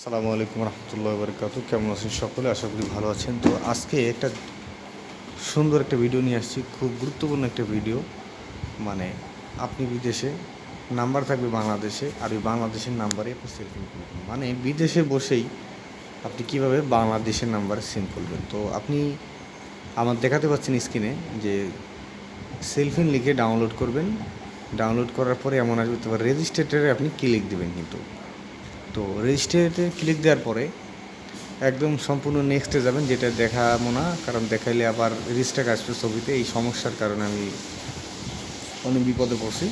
আসসালামু আলাইকুম রহমতুল্লাহ বরকাত কেমন আছেন সকলে? আশা করি ভালো আছেন। তো আজকে একটা সুন্দর একটা ভিডিও নিয়ে আসছি। খুব গুরুত্বপূর্ণ একটা ভিডিও মানে আপনি বিদেশে নাম্বার থাকবে বাংলাদেশে, আর ওই বাংলাদেশের নাম্বারে আপনি সেলফি খুলবেন মানে বিদেশে বসেই আপনি কীভাবে বাংলাদেশের নাম্বারে সিম করবেন? তো আপনি আমার দেখাতে পাচ্ছেন স্ক্রিনে যে সেলফিন লিখে ডাউনলোড করবেন। ডাউনলোড করার পরে এমন আসবে, তারপর রেজিস্ট্রেটারে আপনি ক্লিক দেবেন কিন্তু। তো রেজিস্ট্রেটে ক্লিক দেওয়ার পরে একদম সম্পূর্ণ নেক্সটে যাবেন, যেটা দেখাবো না, কারণ দেখাইলে আবার রেজিস্টার আসবে ছবিতে, এই সমস্যার কারণে আমি অনেক বিপদে পড়ছি।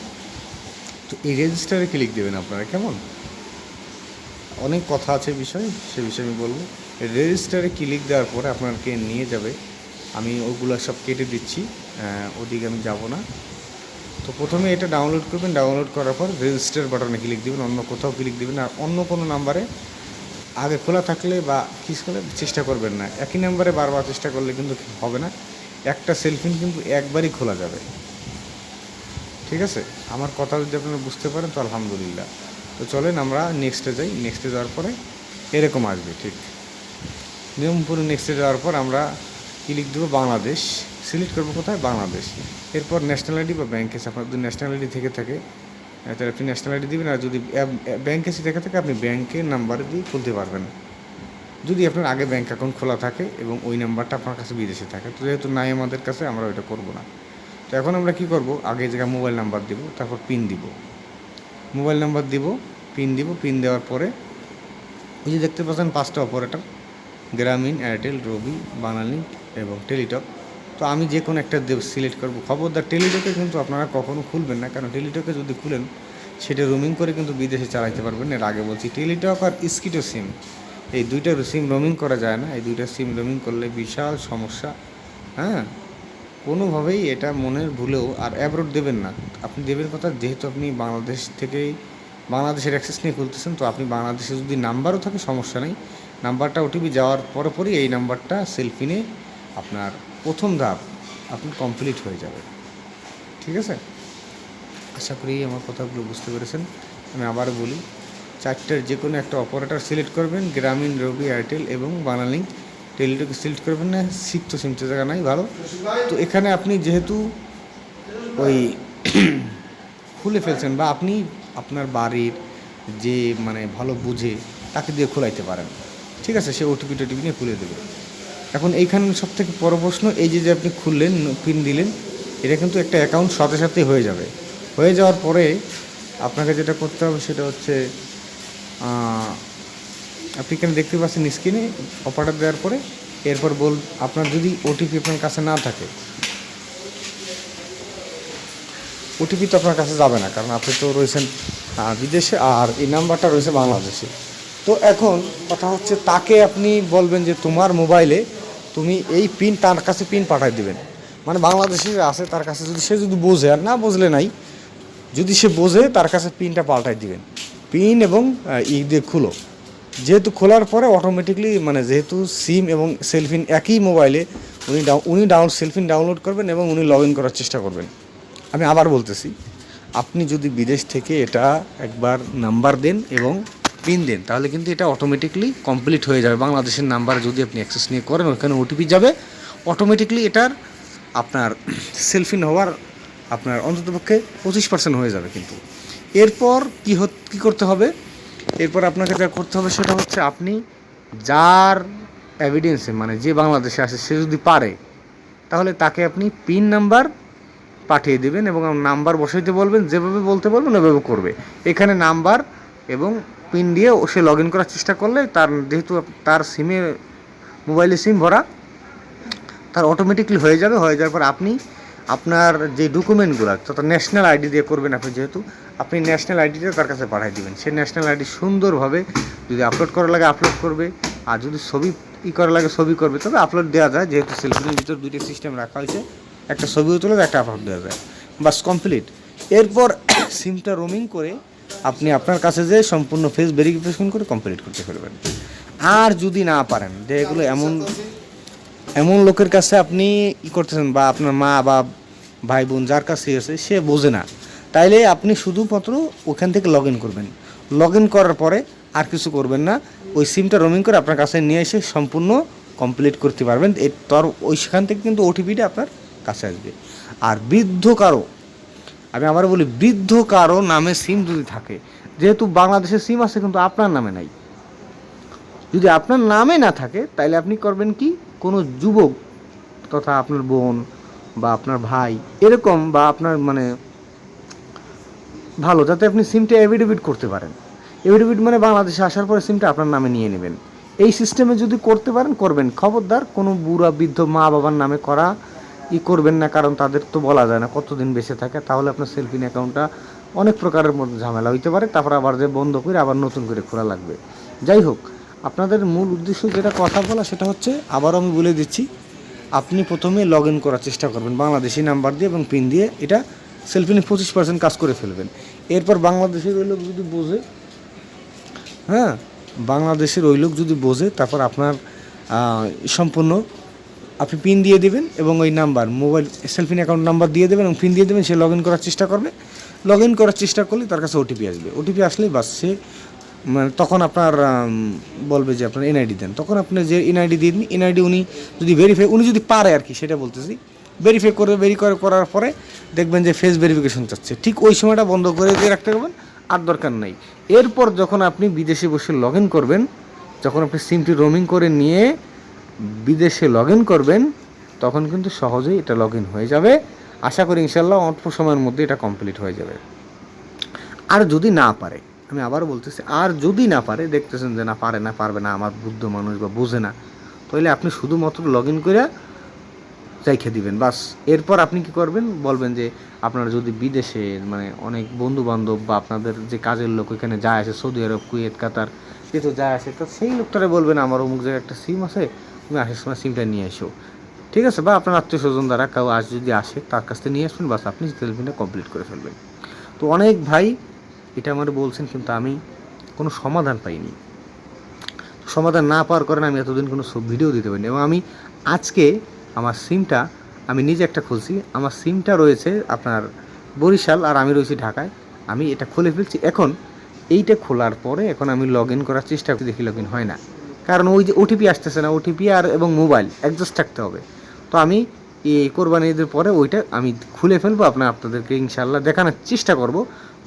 তো এই রেজিস্টারে ক্লিক দেবেন আপনারা, কেমন? অনেক কথা আছে বিষয়, সে বিষয়ে আমি বলব। রেজিস্টারে ক্লিক দেওয়ার পরে আপনাকে নিয়ে যাবে। আমি ওগুলো সব কেটে দিচ্ছি ওদিকে আমি যাব না। তো প্রথমে এটা ডাউনলোড করবেন ডাউনলোড করার পর রেজিস্টার বাটনে ক্লিক দিবেন, অন্য কোথাও ক্লিক দিবেন, আর অন্য কোনো নাম্বারে আগে খোলা থাকলে বা কিস করলে চেষ্টা করবেন না। একই নাম্বারে বারবার চেষ্টা করলে কিন্তু হবে না। একটা সেলফিন কিন্তু একবারই খোলা যাবে। ঠিক আছে? আমার কথা যদি আপনারা বুঝতে পারেন তো আলহামদুলিল্লাহ। তো চলেন আমরা নেক্সটে যাই। নেক্সটে যাওয়ার পরে এরকম আসবে, ঠিক। নিয়মপুরে নেক্সটে যাওয়ার পর আমরা ক্লিক দেবো? বাংলাদেশ। সিলেক্ট করব কোথায়? বাংলাদেশ। এরপর ন্যাশনাল আইডি বা ব্যাংক আপনার যদি ন্যাশনাল আইডি থেকে থাকে তাহলে আপনি ন্যাশনাল আইডি দেবেন, আর যদি ব্যাংক এসে থেকে থাকে, আপনি ব্যাংকের নাম্বার দিয়ে খুলতে পারবেন। যদি আপনার আগে ব্যাংক অ্যাকাউন্ট খোলা থাকে এবং ওই নাম্বারটা আপনার কাছে বিদেশে থাকে, তো যেহেতু নাই আমাদের কাছে, আমরা ওইটা করব না। তো এখন আমরা কি করব? আগে জায়গায় মোবাইল নাম্বার দিব, তারপর পিন দিব। মোবাইল নাম্বার দিব পিন দিব পিন দেওয়ার পরে, ওই যে দেখতে পাচ্ছেন পাঁচটা অপারেটর গ্রামীণ এয়ারটেল রবি বাঙালি এবং টেলিটক তো আমি যে কোনো একটা সিলেক্ট করব। খবরদার টেলিটকে কিন্তু আপনারা কখনো খুলবেন না, কারণ টেলিটকে যদি খুলেন, সেটা রোমিং করে কিন্তু বিদেশে চালাইতে পারবেন। এর আগে বলছি টেলিটক আর স্কিটো সিম এই দুইটা সিম রোমিং করা যায় না। এই দুইটা সিম রোমিং করলে বিশাল সমস্যা। হ্যাঁ? কোনোভাবেই এটা মনের ভুলেও আর অ্যাব্রোড দেবেন না। আপনি দেবেন কথা, যেহেতু আপনি বাংলাদেশ থেকেই, বাংলাদেশের অ্যাক্সেস নিয়ে খুলতেছেন, তো আপনি বাংলাদেশে যদি নাম্বারও থাকে, সমস্যা নেই। নাম্বারটা ওটিপি যাওয়ার পরে পরই এই নাম্বারটা সেলফিনে আপনার প্রথম ধাপ আপনি কমপ্লিট হয়ে যাবে। ঠিক আছে? আশা করি আমার কথাগুলো বুঝতে পেরেছেন। আমি আবার বলি, চারটার যে কোনো একটা অপারেটর সিলেক্ট করবেন, গ্রামীণ রবি এয়ারটেল এবং বানালিং টেলিটকে সিলেক্ট করবেন না সিক্ত সিমতে জায়গা নাই, ভালো। তো এখানে আপনি যেহেতু ওই খুলে ফেলছেন বা আপনি আপনার বাড়ির যে মানে ভালো বুঝে তাকে দিয়ে খোলাইতে পারেন। ঠিক আছে, সে ওটিপি টোটিপি নিয়ে খুলে দেবে। এখন এইখানে সব থেকে বড় প্রশ্ন, এই যে যে আপনি খুললেন, পিন দিলেন, এটা কিন্তু একটা অ্যাকাউন্ট সাথে সাথে হয়ে যাবে। হয়ে যাওয়ার পরে আপনাকে যেটা করতে হবে সেটা হচ্ছে আপনি এখানে দেখতে পাচ্ছেন স্ক্রিনে অপারেটার দেওয়ার পরে এরপর বল, আপনার যদি ওটিপি আপনার কাছে না থাকে ওটিপি তো আপনার কাছে যাবে না, কারণ আপনি তো রয়েছেন বিদেশে, আর এই নাম্বারটা রয়েছে বাংলাদেশে। তো এখন কথা হচ্ছে তাকে আপনি বলবেন যে তোমার মোবাইলে তুমি এই পিন তার কাছে পিন পাঠিয়ে দেবেন। মানে বাংলাদেশে আছে, তার কাছে যদি সে যদি বোঝে আর না বুঝলে নাই, যদি সে বোঝে তার কাছে পিনটা পাল্টাই দিবেন। পিন এবং ই দিয়ে খুলো। যেহেতু খোলার পরে অটোমেটিকলি মানে যেহেতু সিম এবং সেলফিন একই মোবাইলে উনি উনি ডাউন সেলফিন ডাউনলোড করবেন এবং উনি লগ ইন করার চেষ্টা করবেন। আমি আবার বলতেছি, আপনি যদি বিদেশ থেকে এটা একবার নাম্বার দেন এবং পিন দেন, তাহলে কিন্তু এটা অটোমেটিকলি কমপ্লিট হয়ে যাবে। বাংলাদেশের নাম্বার যদি আপনি অ্যাক্সেস নিয়ে করেন ওখানে ওটিপি যাবে। অটোমেটিকলি এটার আপনার সেলফিন হওয়ার আপনার অন্ততপক্ষে পঁচিশ পার্সেন্ট হয়ে যাবে কিন্তু। এরপর কী কী করতে হবে? এরপর আপনাকে যা করতে হবে সেটা হচ্ছে আপনি যার এভিডেন্সে মানে যে বাংলাদেশে আসে, সে যদি পারে, তাহলে তাকে আপনি পিন নাম্বার পাঠিয়ে দেবেন এবং নাম্বার বসাইতে বলবেন, যেভাবে বলতে বলবেন, ওইভাবে করবে। এখানে নাম্বার এবং পিন দিয়ে সে লগ ইন করার চেষ্টা করলে তার যেহেতু তার সিমে মোবাইলে সিম ভরা, তার অটোমেটিকলি হয়ে যাবে। হয়ে যাওয়ার পর আপনি আপনার যে ডকুমেন্টগুলো তথা ন্যাশনাল আইডি দিয়ে করবেন আপনি যেহেতু, আপনি ন্যাশনাল আইডিটা তার কাছে পাঠিয়ে দিবেন। সে ন্যাশনাল আইডি সুন্দরভাবে যদি আপলোড করা লাগে আপলোড করবে, আর যদি ছবি ই করা লাগে ছবি করবে, তবে আপলোড দেওয়া যায়। যেহেতু সেলফিনের ভিতর দুইটা সিস্টেম রাখা হয়েছে, একটা ছবিও তোলা, একটা আপলোড দেওয়া যায়। বাস কমপ্লিট এরপর সিমটা রোমিং করে আপনি আপনার কাছে যে সম্পূর্ণ ফেস ভেরিফিকেশন করে কমপ্লিট করতে পারবেন। আর যদি না পারেন, যে এগুলো এমন এমন লোকের কাছে আপনি ই করতেছেন বা আপনার মা বা ভাই বোন যার কাছে আছে, সে বোঝে না। তাইলে আপনি শুধুমাত্র ওখান থেকে লগ ইন করবেন। লগ ইন করার পরে আর কিছু করবেন না। ওই সিমটা রোমিং করে আপনার কাছে নিয়ে এসে সম্পূর্ণ কমপ্লিট করতে পারবেন। এর তর ওই সেখান থেকে কিন্তু ওটিপিটা আপনার কাছে আসবে। আর বৃদ্ধ কারও আমি আবার বলি, বৃদ্ধ কারও নামে সিম যদি থাকে, যেহেতু বাংলাদেশের সিম আছে, কিন্তু আপনার নামে নাই। যদি আপনার নামে না থাকে তাহলে আপনি করবেন কি? কোনো যুবক তথা আপনার বোন বা আপনার ভাই, এরকম বা আপনার মানে ভালো, যাতে আপনি সিমটা এভিডেভিট করতে পারেন। এভিডেভিট মানে বাংলাদেশে আসার পরে সিমটা আপনার নামে নিয়ে নেবেন। এই সিস্টেমে যদি করতে পারেন, করবেন। খবরদার, কোনো বুড়া, বৃদ্ধ মা বাবার নামে করা ই করবেন না, কারণ তাদের তো বলা যায় না কতদিন বেঁচে থাকে। তাহলে আপনার সেলফিন অ্যাকাউন্টটা অনেক প্রকারের মধ্যে ঝামেলা হইতে পারে, তারপর আবার যে বন্ধ করে আবার নতুন করে খোলা লাগবে। যাই হোক, আপনাদের মূল উদ্দেশ্য যেটা কথা বলা, সেটা হচ্ছে আবারও আমি বলে দিচ্ছি, আপনি প্রথমে লগ ইন করার চেষ্টা করবেন, বাংলাদেশি নাম্বার দিয়ে এবং পিন দিয়ে, এটা সেলফিনে পঁচিশ পার্সেন্ট কাজ করে ফেলবেন। এরপর বাংলাদেশের ওই লোক যদি বোঝে হ্যাঁ বাংলাদেশের ওই লোক যদি বোঝে, তারপর আপনার সম্পূর্ণ আপনি পিন দিয়ে দেবেন এবং ওই নাম্বার মোবাইল সেলফিন অ্যাকাউন্ট নাম্বার দিয়ে দেবেন এবং পিন দিয়ে দেবেন, সে লগ ইন করার চেষ্টা করবে। লগ ইন করার চেষ্টা করলে তার কাছে ওটিপি আসবে। ওটিপি আসলেই বাস সে মানে তখন আপনার বলবে যে আপনার এনআইডি দেন। তখন আপনি যে এনআইডি দিয়ে দিন এনআইডি উনি যদি ভেরিফাই উনি যদি পারে আর কি, সেটা বলতেছি। ভেরিফাই করে ভেরি করে করার পরে দেখবেন যে ফেস ভেরিফিকেশন চাচ্ছে। ঠিক ওই সময়টা বন্ধ করে দিয়ে রাখতে পারবেন, আর দরকার নাই। এরপর যখন আপনি বিদেশে বসে লগ ইন করবেন, যখন আপনি সিমটি রোমিং করে নিয়ে বিদেশে লগ করবেন, তখন কিন্তু সহজেই এটা লগ হয়ে যাবে। আশা করি ইনশাল্লাহ অল্প সময়ের মধ্যে এটা কমপ্লিট হয়ে যাবে। আর যদি না পারে, আমি আবার বলতেছি, আর যদি না পারে, দেখতেছেন যে না, পারে না, পারবে না, আমার বুদ্ধ মানুষ বা বোঝে না, তাহলে আপনি শুধুমাত্র লগ ইন করে রেখে দিবেন, বাস। এরপর আপনি কি করবেন? বলবেন যে আপনার যদি বিদেশে মানে অনেক বন্ধু বান্ধব বা আপনাদের যে কাজের লোক ওইখানে যায় আসে, সৌদি আরব, কুয়েত, কাতার, যেহেতু যায় আসে, তো সেই লোকটারে বলবেন, আমার অমুক জায়গায় একটা সিম আছে তুমি আসার সময় সিমটা নিয়ে এসো। ঠিক আছে, বা আপনার আত্মীয় স্বজন দ্বারা কেউ আজ যদি আসে, তার কাছ থেকে নিয়ে আসবেন, বাস আপনি সেলফিনটা কমপ্লিট করে ফেলবেন। তো অনেক ভাই এটা আমার বলছেন, কিন্তু আমি কোনো সমাধান পাইনি। সমাধান না পাওয়ার কারণে আমি এতদিন কোনো ভিডিও দিতে পারিনি এবং আমি আজকে আমার সিমটা আমি নিজে একটা খুলছি। আমার সিমটা রয়েছে আপনার বরিশাল আর আমি রয়েছি ঢাকায়। আমি এটা খুলে ফেলছি। এখন এইটা খোলার পরে এখন আমি লগ ইন করার চেষ্টা করছি, দেখি লগ ইন হয় না। কারণ ওই যে ওটিপি আসতেছে না ওটিপি আর এবং মোবাইল অ্যাডজাস্ট থাকতে হবে। তো আমি এই কোরবানি ঈদের পরে ওইটা আমি খুলে ফেলব আপনার আপনাদেরকে ইনশাল্লাহ দেখানোর চেষ্টা করব,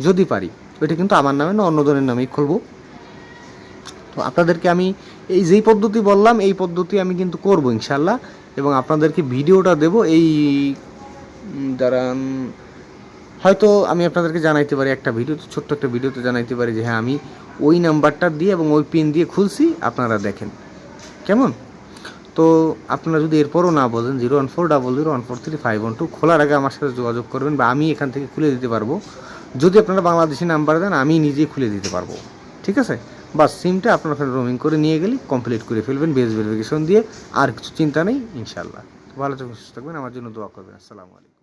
যদি পারি। ওইটা কিন্তু আমার নামে না, অন্য জনের নামেই খুলবো। তো আপনাদেরকে আমি এই যেই পদ্ধতি বললাম, এই পদ্ধতি আমি কিন্তু করব ইনশাল্লাহ এবং আপনাদেরকে ভিডিওটা দেব। এই দাঁড়ান, হয়তো আমি আপনাদেরকে জানাইতে পারি একটা ভিডিওতে ছোট্ট একটা ভিডিওতে জানাইতে পারি যে হ্যাঁ আমি ওই নাম্বারটা দিয়ে এবং ওই পিন দিয়ে খুলছি, আপনারা দেখেন। কেমন? তো আপনারা যদি এরপরও না বলেন, zero one four double zero one four three five one two খোলার আগে আমার সাথে যোগাযোগ করবেন বা আমি এখান থেকে খুলে দিতে পারব। যদি আপনারা বাংলাদেশি নাম্বার দেন, আমি নিজেই খুলে দিতে পারব। ঠিক আছে? বা সিমটা আপনার ওখানে রোমিং করে নিয়ে গেলে কমপ্লিট করে ফেলবেন বেস ভেরিফিকেশন দিয়ে, আর কিছু চিন্তা নেই ইনশাল্লাহ ভালো থাকবেন, সুস্থ থাকবেন, আমার জন্য দোয়া করবেন। আসসালামু আলাইকুম।